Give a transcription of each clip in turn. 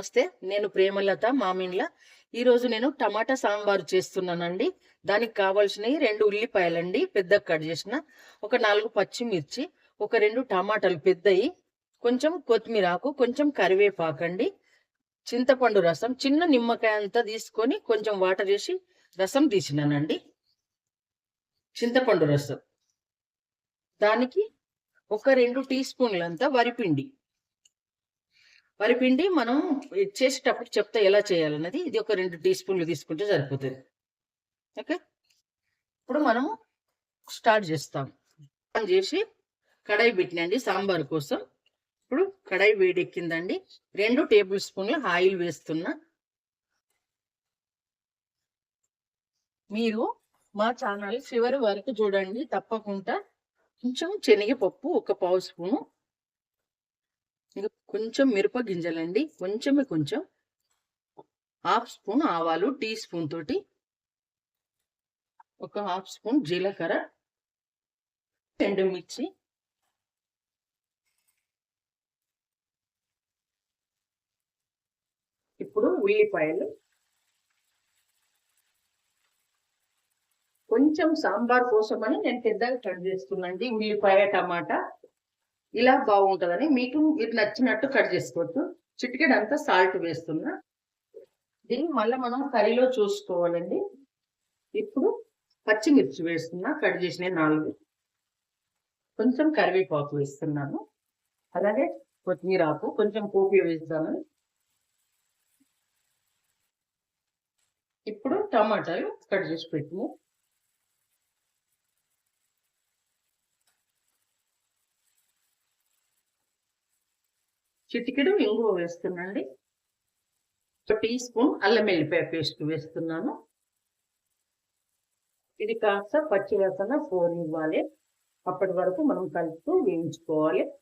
నస్తే నేను ప్రేమలత మామిండ్ల ఈరోజు నేను టమాటా సాంబారు చేస్తున్నానండి. దానికి కావాల్సినవి రెండు ఉల్లిపాయలండి పెద్ద కట్ చేసిన. ఒక నాలుగు పచ్చిమిర్చి ఒక రెండు టమాటాలు పెద్దయి కొంచెం కొత్తిమీర ఆకు కొంచెం కరివేపాకండి చింతపండు రసం చిన్న నిమ్మకాయ అంతా తీసుకొని కొంచెం వాటర్ వేసి రసం తీసినానండి. చింతపండు రసం. దానికి ఒక రెండు టీ స్పూన్లంతా వరిపిండి. వరిపిండి మనం చేసేటప్పుడు చెప్తా ఎలా చేయాలన్నది ఇది ఒక రెండు టీ స్పూన్లు తీసుకుంటే సరిపోతుంది. ఓకే? ఇప్పుడు మనం స్టార్ట్ చేస్తాం. ఆన్ చేసి కడాయి పెట్టినండి సాంబార్ కోసం. ఇప్పుడు కడాయి వేడెక్కిందండి. రెండు టేబుల్ స్పూన్ల ఆయిల్ వేస్తున్నా మీరు మా ఛానల్ చివరి వరకు చూడండి తప్పకుండా. కొంచెం శనగపప్పు ఒక పావు స్పూను ఇక కొంచెం మిరప గింజలండి. కొంచెమే కొంచెం. హాఫ్ స్పూన్ ఆవాలు టీ స్పూన్ తోటి. ఒక హాఫ్ స్పూన్ జీలకర్ర. ఎండుమిర్చి ఇప్పుడు ఉల్లిపాయలు. కొంచెం సాంబార్ కోసమని నేను పెద్దగా కట్ చేస్తున్నాండి ఉల్లిపాయ టమాటా. ఇలా బాగుంటుందని మీకు ఇది నచ్చినట్టు కట్ చేసుకోవచ్చు. చిటికెడ్ అంతా సాల్ట్ వేస్తున్నా. దీన్ని మళ్ళీ మనం కర్రీలో చూసుకోవాలండి. ఇప్పుడు పచ్చిమిర్చి వేస్తున్నా కట్ చేసిన నాలుగు. కొంచెం కరివేపాకు వేస్తున్నాను. అలాగే కొత్తిమీర ఆకు కొంచెం కోపి వేస్తాను. ఇప్పుడు టమాటాలు కట్ చేసి పెట్టిన చిటికెడు ఇంగువ వేస్తున్నాండి ఒక టీ స్పూన్ అల్లం వెల్లిపాయ పేస్ట్ వేస్తున్నాను. ఇది కాస్త పచ్చివేసన ఫోన్ ఇవ్వాలి. అప్పటి వరకు మనం కలుపుతూ వేయించుకోవాలి.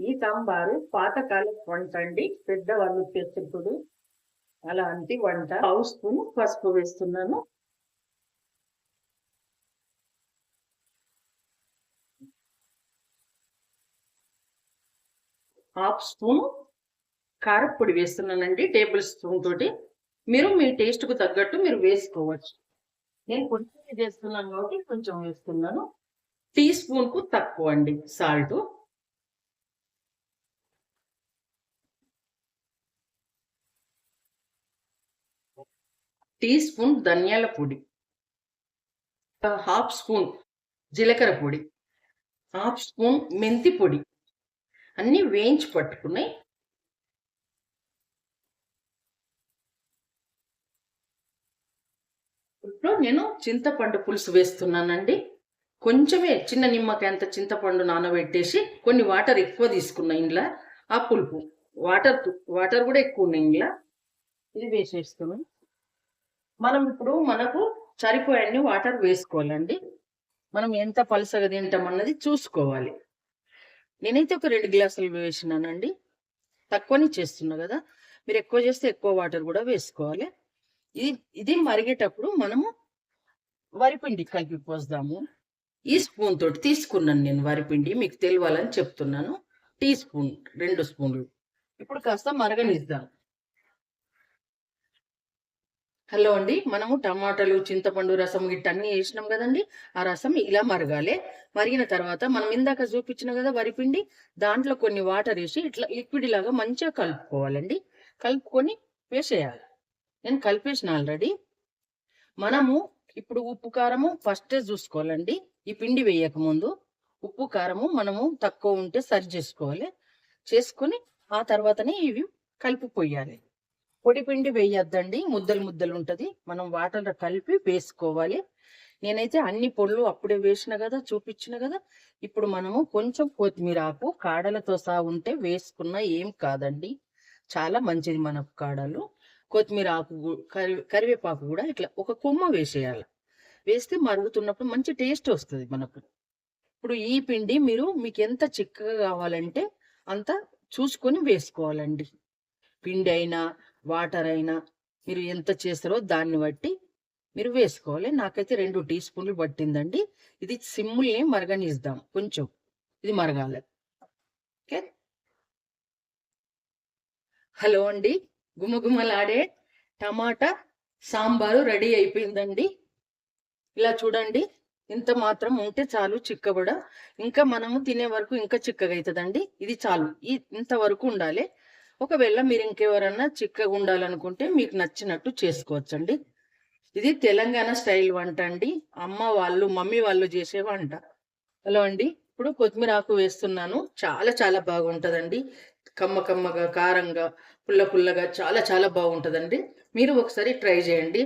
ఈ సాంబారు పాతకాల వంట అండి. పెద్దవాళ్ళు చేసేప్పుడు అలాంటి వంట. హౌస్ స్పూన్ పసుపు వేస్తున్నాను. హాఫ్ స్పూన్ కారపొడి వేస్తున్నానండి టేబుల్ స్పూన్ తోటి. మీరు మీ టేస్ట్కు తగ్గట్టు మీరు వేసుకోవచ్చు. నేను కొంచెం చేస్తున్నాను కాబట్టి కొంచెం వేస్తున్నాను. టీ స్పూన్కు తక్కువ అండి సాల్ట్. టీ స్పూన్ ధనియాల పొడి. హాఫ్ స్పూన్ జీలకర్ర పొడి. హాఫ్ స్పూన్ మెంతి పొడి. అన్నీ వేయించి పట్టుకున్నాయి ఇప్పుడు నేను చింతపండు పులుసు వేస్తున్నానండి. కొంచెమే చిన్న నిమ్మకాయ అంత చింతపండు నానబెట్టేసి కొన్ని వాటర్ ఎక్కువ తీసుకున్నా ఇంట్లో ఆ పులుపు. వాటర్ వాటర్ కూడా ఎక్కువ ఉన్నాయి ఇంట్లో ఇది వేసేస్తున్నాం మనం ఇప్పుడు మనకు సరిపోయన్ని వాటర్ వేసుకోవాలండి. మనం ఎంత పలుసగా తింటాం అన్నది చూసుకోవాలి. నేనైతే ఒక రెండు గ్లాసులు వేసినానండి. తక్కువనే చేస్తున్నా కదా. మీరు ఎక్కువ చేస్తే ఎక్కువ వాటర్ కూడా వేసుకోవాలి. ఇది ఇది మరిగేటప్పుడు మనము వరిపిండి కలిపి పోస్తాము. ఈ స్పూన్ తోటి తీసుకున్నాను నేను వరిపిండి మీకు తెలియాలని చెప్తున్నాను. టీ స్పూన్ రెండు స్పూన్లు. ఇప్పుడు కాస్త మరగనిద్దాం. హలో అండి మనము టమాటాలు చింతపండు రసం గిట్ట అన్ని వేసినాం కదండి. ఆ రసం ఇలా మరగాలి. మరిగిన తర్వాత మనం ఇందాక చూపించిన కదా వరిపిండి దాంట్లో కొన్ని వాటర్ వేసి ఇట్లా లిక్విడ్ లాగా మంచిగా కలుపుకోవాలండి. కలుపుకొని వేసేయాలి. నేను కలిపేసిన ఆల్రెడీ. మనము ఇప్పుడు ఉప్పు కారము ఫస్టే చూసుకోవాలండి. ఈ పిండి వేయక ముందు ఉప్పు కారము మనము తక్కువ ఉంటే సరి చేసుకోవాలి. చేసుకొని ఆ తర్వాతనే ఇవి కలిపి పోయాలి పొడిపిండి వేయొద్దండి. ముద్దలు ముద్దలు ఉంటుంది. మనం వాటర్ కలిపి వేసుకోవాలి. నేనైతే అన్ని పొడులు అప్పుడే వేసిన కదా చూపించిన కదా. ఇప్పుడు మనము కొంచెం కొత్తిమీర ఆకు కాడలతో సహా ఉంటే వేసుకున్నా ఏం కాదండి. చాలా మంచిది మనకు కాడలు. కొత్తిమీర ఆకు కరి కరివేపాకు కూడా ఇట్లా ఒక కొమ్మ వేసేయాలి. వేస్తే మరుగుతున్నప్పుడు మంచి టేస్ట్ వస్తుంది మనకు. ఇప్పుడు ఈ పిండి మీరు మీకు ఎంత చిక్కగా కావాలంటే అంత చూసుకొని వేసుకోవాలండి. పిండి అయినా వాటర్ అయినా మీరు ఎంత చేస్తారో దాన్ని బట్టి మీరు వేసుకోవాలి. నాకైతే రెండు టీ స్పూన్లు పట్టిందండి. ఇది సిమ్ముల్ని మరగనిద్దాం. కొంచెం ఇది మరగాలి. ఓకే? హలో అండి. గుమగుమలాడే టమాటా సాంబారు రెడీ అయిపోయిందండి. ఇలా చూడండి. ఇంత మాత్రం ఉంటే చాలు చిక్కబడ. ఇంకా మనము తినే వరకు ఇంకా చిక్కగా అవుతుందండి ఇది చాలు. ఈ ఇంతవరకు ఉండాలి. ఒకవేళ మీరు ఇంకెవరన్నా చిక్కగా ఉండాలనుకుంటే మీకు నచ్చినట్టు చేసుకోవచ్చండి. ఇది తెలంగాణ స్టైల్ వంట అండి. అమ్మ వాళ్ళు మమ్మీ వాళ్ళు చేసే వంట. హలో అండి. ఇప్పుడు కొత్తిమీర ఆకు వేస్తున్నాను. చాలా చాలా బాగుంటుందండి. కమ్మ కమ్మగా కారంగా పుల్ల పుల్లగా చాలా చాలా బాగుంటుందండి. మీరు ఒకసారి ట్రై చేయండి.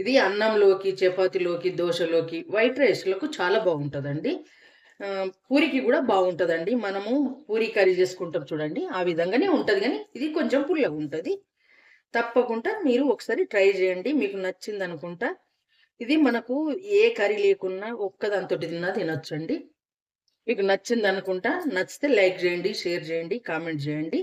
ఇది అన్నంలోకి చపాతీలోకి దోశలోకి వైట్ రైస్లకు చాలా బాగుంటుందండి. పూరికి కూడా బాగుంటుందండి. మనము పూరి కర్రీ చేసుకుంటాం చూడండి. ఆ విధంగానే ఉంటుంది కానీ ఇది కొంచెం పుల్లగా ఉంటుంది. తప్పకుండా మీరు ఒకసారి ట్రై చేయండి. మీకు నచ్చింది అనుకుంటా ఇది మనకు ఏ కర్రీ లేకున్నా ఒక్కదాంతో తిన్నా తినొచ్చండి. మీకు నచ్చింది అనుకుంటా నచ్చితే లైక్ చేయండి షేర్ చేయండి కామెంట్ చేయండి.